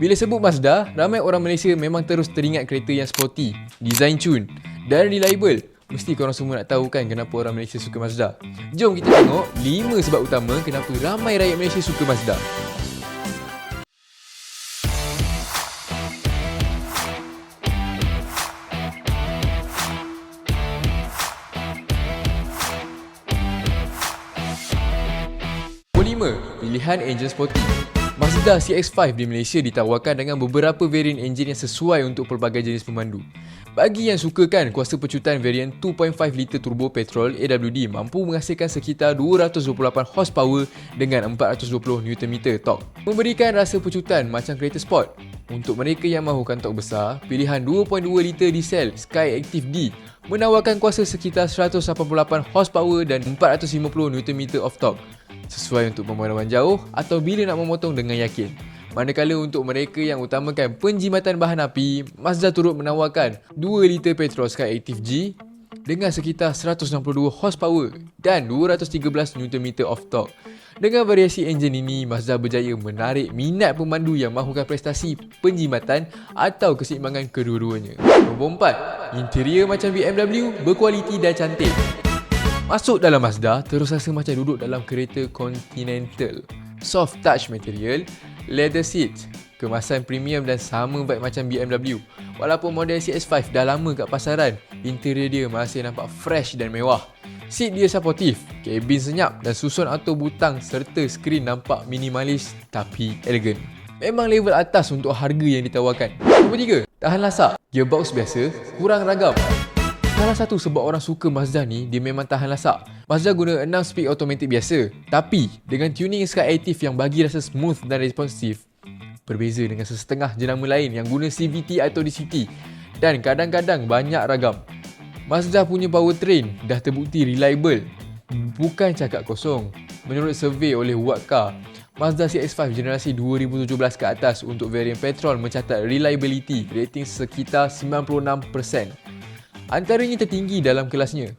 Bila sebut Mazda, ramai orang Malaysia memang terus teringat kereta yang sporty, design tune dan reliable. Mesti korang semua nak tahu kan kenapa orang Malaysia suka Mazda. Jom kita tengok 5 sebab utama kenapa ramai rakyat Malaysia suka Mazda. Nombor 5. Pilihan enjin sporty. Mazda CX-5 di Malaysia ditawarkan dengan beberapa varian enjin yang sesuai untuk pelbagai jenis pemandu. Bagi yang sukakan kuasa pecutan varian 2.5 liter turbo petrol AWD mampu menghasilkan sekitar 228 horsepower dengan 420 Nm torque. Memberikan rasa pecutan macam kereta sport. Untuk mereka yang mahukan torque besar, pilihan 2.2 liter diesel Sky Active D menawarkan kuasa sekitar 188 horsepower dan 450 Nm of torque sesuai untuk pemadaman jauh atau bila nak memotong dengan yakin. Manakala untuk mereka yang utamakan penjimatan bahan api, Mazda turut menawarkan 2 liter petrol Sky Active G dengan sekitar 162 horsepower dan 213 Nm of torque. Dengan variasi enjin ini, Mazda berjaya menarik minat pemandu yang mahukan prestasi penjimatan atau keseimbangan kedua-duanya. Nombor 4. Interior macam BMW, berkualiti dan cantik. Masuk dalam Mazda, terus rasa macam duduk dalam kereta Continental. Soft touch material, leather seat, kemasan premium dan sama vibe macam BMW. Walaupun model CS5 dah lama kat pasaran, interior dia masih nampak fresh dan mewah. Seat dia supportive, kabin senyap dan susun auto butang serta skrin nampak minimalis tapi elegan. Memang level atas untuk harga yang ditawarkan. Nombor 3, tahan lasak. Gearbox biasa, kurang ragam. Salah satu sebab orang suka Mazda ni, dia memang tahan lasak. Mazda guna 6 speed automatic biasa. Tapi, dengan tuning Sky Active yang bagi rasa smooth dan responsif, berbeza dengan sesetengah jenama lain yang guna CVT atau DCT dan kadang-kadang banyak ragam. Mazda punya powertrain dah terbukti reliable. Bukan cakap kosong. Menurut survey oleh Wattcar, Mazda CX-5 generasi 2017 ke atas untuk varian petrol mencatat reliability rating sekitar 96%. Antaranya tertinggi dalam kelasnya.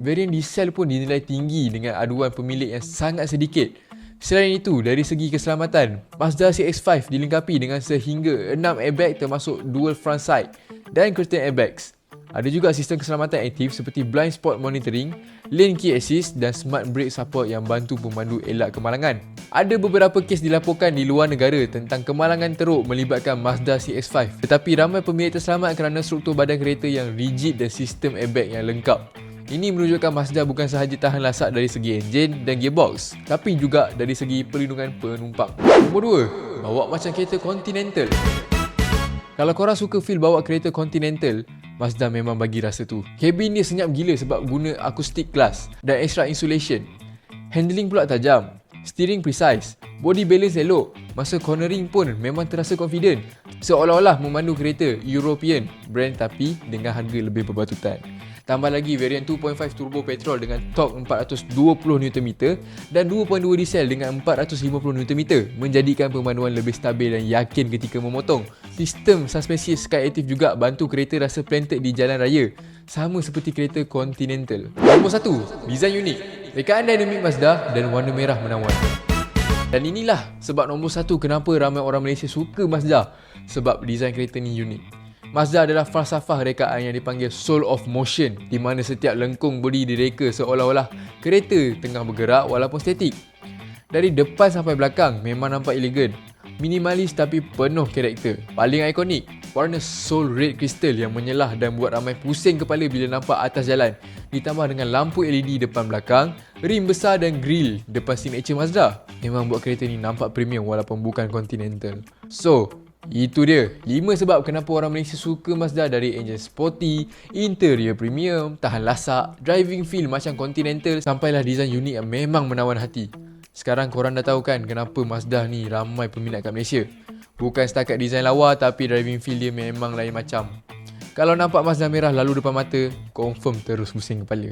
Varian diesel pun dinilai tinggi dengan aduan pemilik yang sangat sedikit. Selain itu, dari segi keselamatan, Mazda CX-5 dilengkapi dengan sehingga 6 airbag termasuk dual front side dan curtain airbags. Ada juga sistem keselamatan aktif seperti blind spot monitoring, lane key assist dan smart brake support yang bantu pemandu elak kemalangan. Ada beberapa kes dilaporkan di luar negara tentang kemalangan teruk melibatkan Mazda CX-5 tetapi ramai pemilik terselamat kerana struktur badan kereta yang rigid dan sistem airbag yang lengkap. Ini menunjukkan Mazda bukan sahaja tahan lasak dari segi enjin dan gearbox tapi juga dari segi perlindungan penumpang. Nombor 2, bawa macam kereta Continental. Kalau korang suka feel bawa kereta Continental, Mazda memang bagi rasa tu. Kabin dia senyap gila sebab guna acoustic glass dan extra insulation. Handling pula tajam. Steering precise. Body balance elok. Masa cornering pun memang terasa confident. Seolah-olah memandu kereta European brand tapi dengan harga lebih berbatutan. Tambah lagi varian 2.5 turbo petrol dengan torque 420 Nm dan 2.2 diesel dengan 450 Nm menjadikan pemanduan lebih stabil dan yakin ketika memotong. Sistem suspensi Sky Active juga bantu kereta rasa planted di jalan raya sama seperti kereta Continental. Nombor 1, design unik. Rekaan dinamik Mazda dan warna merah menawan. Dan inilah sebab nombor 1 kenapa ramai orang Malaysia suka Mazda sebab design kereta ni unik. Mazda adalah falsafah rekaan yang dipanggil soul of motion di mana setiap lengkung bodi direka seolah-olah kereta tengah bergerak walaupun statik. Dari depan sampai belakang memang nampak elegan. Minimalis tapi penuh karakter. Paling ikonik, warna soul red crystal yang menyelah dan buat ramai pusing kepala bila nampak atas jalan. Ditambah dengan lampu LED depan belakang, rim besar dan grill depan signature Mazda. Memang buat kereta ni nampak premium walaupun bukan Continental. So, itu dia 5 sebab kenapa orang Malaysia suka Mazda dari enjin sporty, interior premium, tahan lasak, driving feel macam Continental sampailah design unik yang memang menawan hati. Sekarang korang dah tahu kan kenapa Mazda ni ramai peminat kat Malaysia. Bukan setakat design lawa tapi driving feel dia memang lain macam. Kalau nampak Mazda merah lalu depan mata, confirm terus pusing kepala.